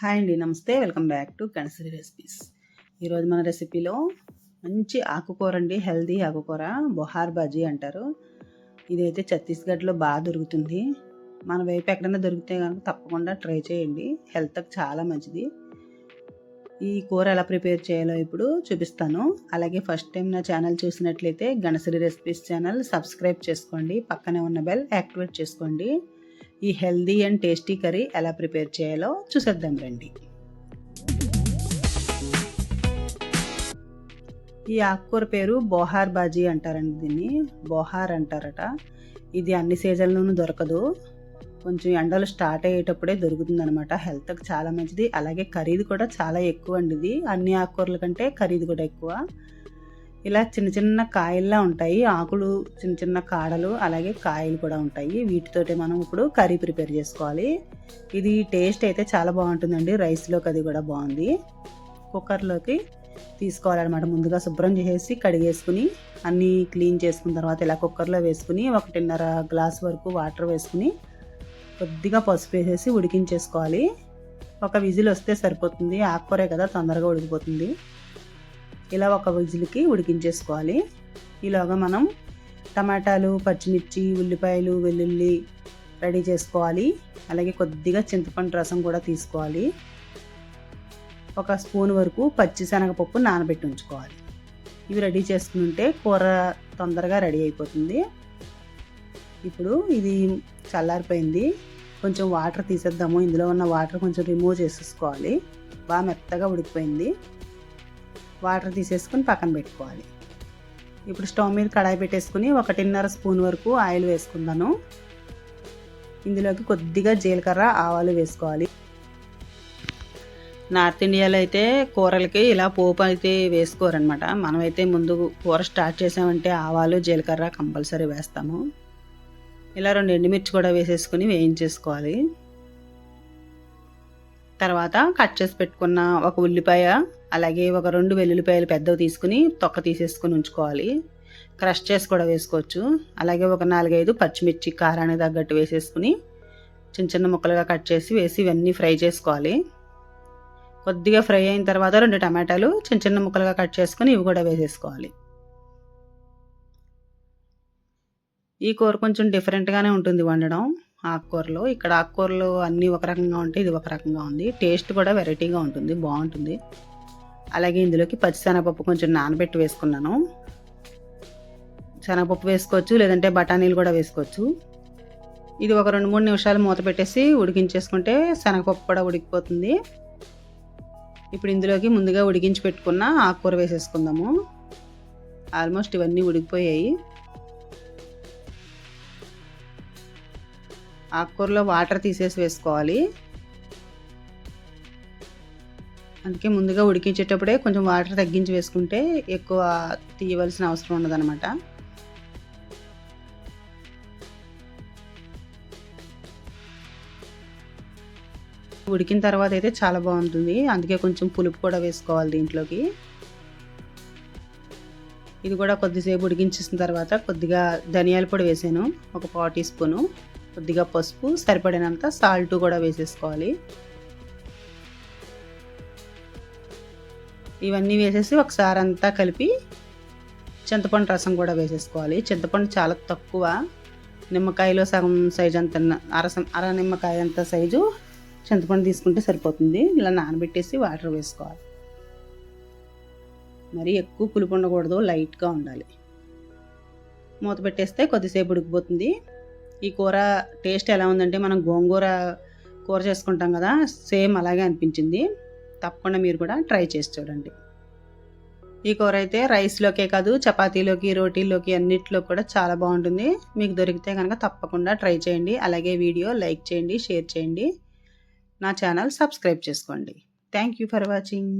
Hi అండి నమస్తే. Welcome back to Kanasari recipes. ఈరోజు మన రెసిపీలో మంచి ఆకుకూర అండి హెల్దీ ఆకుకూర బొహార్ బాజీ అంటారు. ఇదైతే ఛత్తీస్గఢ్లో బాగా దొరుకుతుంది. మన వైపు ఎక్కడైనా దొరికితే కనుక తప్పకుండా ట్రై చేయండి. హెల్త్కి చాలా మంచిది. ఈ కూర ఎలా ప్రిపేర్ చేయాలో ఇప్పుడు చూపిస్తాను. అలాగే ఫస్ట్ టైం నా ఛానల్ చూసినట్లయితే గణసరి రెసిపీస్ ఛానల్ సబ్స్క్రైబ్ చేసుకోండి. పక్కనే ఉన్న బెల్ యాక్టివేట్ చేసుకోండి. ఈ హెల్దీ అండ్ టేస్టీ కర్రీ ఎలా ప్రిపేర్ చేయాలో చూసేద్దాం రండి. ఈ ఆకుకూర పేరు బోహార్ బాజీ అంటారండి దీన్ని. బోహార్ అంటారట. ఇది అన్ని సీజన్లోనూ దొరకదు. కొంచెం ఎండలు స్టార్ట్ అయ్యేటప్పుడే దొరుకుతుంది అనమాట హెల్త్కి చాలా మంచిది. అలాగే ఖరీదు కూడా చాలా ఎక్కువ అండి ఇది. అన్ని ఆకుకూరల కంటే ఖరీదు కూడా ఎక్కువ. ఇలా చిన్న చిన్న కాయల్లా ఉంటాయి. ఆకులు చిన్న చిన్న కాడలు అలాగే కాయలు కూడా ఉంటాయి. వీటితోటి మనం ఇప్పుడు కర్రీ ప్రిపేర్ చేసుకోవాలి. ఇది టేస్ట్ అయితే చాలా బాగుంటుందండి. రైస్లోకి అది కూడా బాగుంది. కుక్కర్లోకి తీసుకోవాలన్నమాట. ముందుగా శుభ్రం చేసేసి కడిగేసుకుని అన్నీ క్లీన్ చేసుకున్న తర్వాత ఇలా కుక్కర్లో వేసుకుని ఒకటిన్నర గ్లాస్ వరకు వాటర్ వేసుకుని కొద్దిగా పసుపు వేసేసి ఉడికించేసుకోవాలి. ఒక విజిల్ వస్తే సరిపోతుంది. ఆకుకూరే కదా తొందరగా ఉడికిపోతుంది. ఇలా ఒక విజిల్కి ఉడికించేసుకోవాలి. ఈలోగా మనం టమాటాలు పచ్చిమిర్చి ఉల్లిపాయలు వెల్లుల్లి రెడీ చేసుకోవాలి. అలాగే కొద్దిగా చింతపండు రసం కూడా తీసుకోవాలి. ఒక స్పూన్ వరకు పచ్చిశనగపప్పు నానబెట్టి ఉంచుకోవాలి. ఇవి రెడీ చేసుకుంటే కూర తొందరగా రెడీ అయిపోతుంది. ఇప్పుడు ఇది చల్లారిపోయింది. కొంచెం వాటర్ తీసేద్దాము. ఇందులో ఉన్న వాటర్ కొంచెం రిమూవ్ చేసేసుకోవాలి. బాగా మెత్తగా ఉడికిపోయింది. వాటర్ తీసేసుకుని పక్కన పెట్టుకోవాలి. ఇప్పుడు స్టవ్ మీద కడాయి పెట్టేసుకుని ఒకటిన్నర స్పూన్ వరకు ఆయిల్ వేసుకుందాను. ఇందులోకి కొద్దిగా జీలకర్ర ఆవాలు వేసుకోవాలి. నార్త్ ఇండియాలో అయితే కూరలకి ఇలా పోపు అయితే వేసుకోరనమాట మనమైతే ముందు కూర స్టార్ట్ చేసామంటే ఆవాలు జీలకర్ర కంపల్సరీ వేస్తాము. ఇలా రెండు ఎండుమిర్చి కూడా వేసేసుకుని వేయించేసుకోవాలి. తర్వాత కట్ చేసి పెట్టుకున్న ఒక ఉల్లిపాయ అలాగే ఒక రెండు వెల్లుల్లిపాయలు పెద్దవి తీసుకుని తొక్క తీసేసుకుని ఉంచుకోవాలి. క్రష్ చేసి కూడా వేసుకోవచ్చు. అలాగే ఒక నాలుగైదు పచ్చిమిర్చి కారానికి తగ్గట్టు వేసేసుకుని చిన్న చిన్న ముక్కలుగా కట్ చేసి వేసి ఇవన్నీ ఫ్రై చేసుకోవాలి. కొద్దిగా ఫ్రై అయిన తర్వాత రెండు టమాటాలు చిన్న చిన్న ముక్కలుగా కట్ చేసుకుని ఇవి కూడా వేసేసుకోవాలి. ఈ కూర కొంచెం డిఫరెంట్గానే ఉంటుంది వండడం. ఆకుకూరలు. ఇక్కడ ఆకుకూరలు అన్నీ ఒక రకంగా ఉంటాయి ఇది ఒక రకంగా ఉంది. టేస్ట్ కూడా వెరైటీగా ఉంటుంది బాగుంటుంది. అలాగే ఇందులోకి పచ్చిశనగపప్పు కొంచెం నానబెట్టి వేసుకున్నాను. శనగపప్పు వేసుకోవచ్చు లేదంటే బఠానీలు కూడా వేసుకోవచ్చు. ఇది ఒక రెండు మూడు నిమిషాలు మూత పెట్టేసి ఉడికించేసుకుంటే శనగపప్పు కూడా ఉడికిపోతుంది. ఇప్పుడు ఇందులోకి ముందుగా ఉడికించి పెట్టుకున్న ఆకుకూర వేసేసుకుందాము. ఆల్మోస్ట్ ఇవన్నీ ఉడికిపోయాయి. ఆకుకూరలో వాటర్ తీసేసి వేసుకోవాలి. అందుకే ముందుగా ఉడికించేటప్పుడే కొంచెం వాటర్ తగ్గించి వేసుకుంటే ఎక్కువ తీయవలసిన అవసరం ఉండదన్నమాట. ఉడికిన తర్వాత అయితే చాలా బాగుంటుంది. అందుకే కొంచెం పులుపు కూడా వేసుకోవాలి దీంట్లోకి. ఇది కూడా కొద్దిసేపు ఉడికించేసిన తర్వాత కొద్దిగా ధనియాల పొడి వేసాను. ఒక పావు టీ స్పూను. కొద్దిగా పసుపు సరిపడినంత సాల్ట్ కూడా వేసేసుకోవాలి. ఇవన్నీ వేసేసి ఒకసారి అంతా కలిపి చింతపండు రసం కూడా వేసేసుకోవాలి. చింతపండు చాలా తక్కువ. నిమ్మకాయలో సగం సైజు అంత అర అర నిమ్మకాయ అంత సైజు చింతపండు తీసుకుంటే సరిపోతుంది. ఇలా నానబెట్టేసి వాటర్ వేసుకోవాలి. మరి ఎక్కువ పులుపు ఉండకూడదు లైట్గా ఉండాలి. మూత పెట్టేస్తే కొద్దిసేపు ఉడికిపోతుంది. ఈ కూర టేస్ట్ ఎలా ఉందంటే మనం గోంగూర కూర చేసుకుంటాం కదా సేమ్ అలాగే అనిపించింది. తప్పకుండా మీరు కూడా ట్రై చేసి చూడండి. ఈ కూర అయితే రైస్లోకే కాదు చపాతీలోకి రోటీలోకి అన్నిట్లో కూడా చాలా బాగుంటుంది. మీకు దొరికితే కనుక తప్పకుండా ట్రై చేయండి. అలాగే వీడియో లైక్ చేయండి షేర్ చేయండి. నా ఛానల్ సబ్స్క్రైబ్ చేసుకోండి. Thank you for watching.